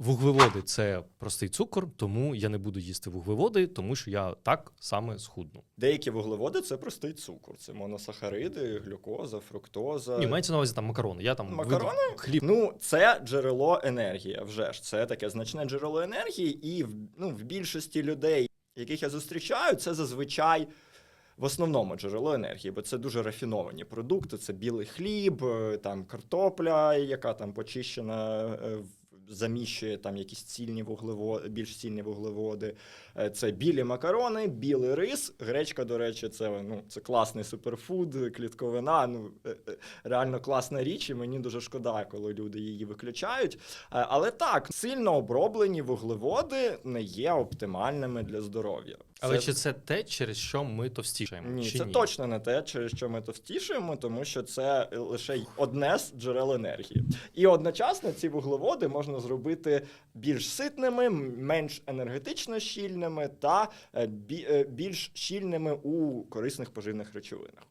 Вуглеводи це простий цукор, тому я не буду їсти вуглеводи, тому що я так саме схудну. Деякі вуглеводи це простий цукор. Це моносахариди, глюкоза, фруктоза. Ні, мається на увазі там макарони. Я там Макарони? вид- хліб. Ну, це джерело енергії, вже ж. Це таке значне джерело енергії, і в, ну, в більшості людей, яких я зустрічаю, це зазвичай. В основному джерело енергії, бо це дуже рафіновані продукти. Це білий хліб, е, там картопля, яка там почищена, е, заміщує там якісь цільні вуглеводи, більш цільні вуглеводи. Е, Це білі макарони, білий рис. Гречка, до речі, це ну це класний суперфуд, клітковина. Ну е, е, реально класна річ, і мені дуже шкода, коли люди її виключають. Але так, сильно оброблені вуглеводи не є оптимальними для здоров'я. Але Це- чи це те, через що ми товстішаємо? ні, чи це ні? точно не те, через що ми товстішуємо, тому що це лише й одне з джерел енергії. І одночасно ці вуглеводи можна зробити більш ситними, менш енергетично щільними та е, е, більш щільними у корисних поживних речовинах.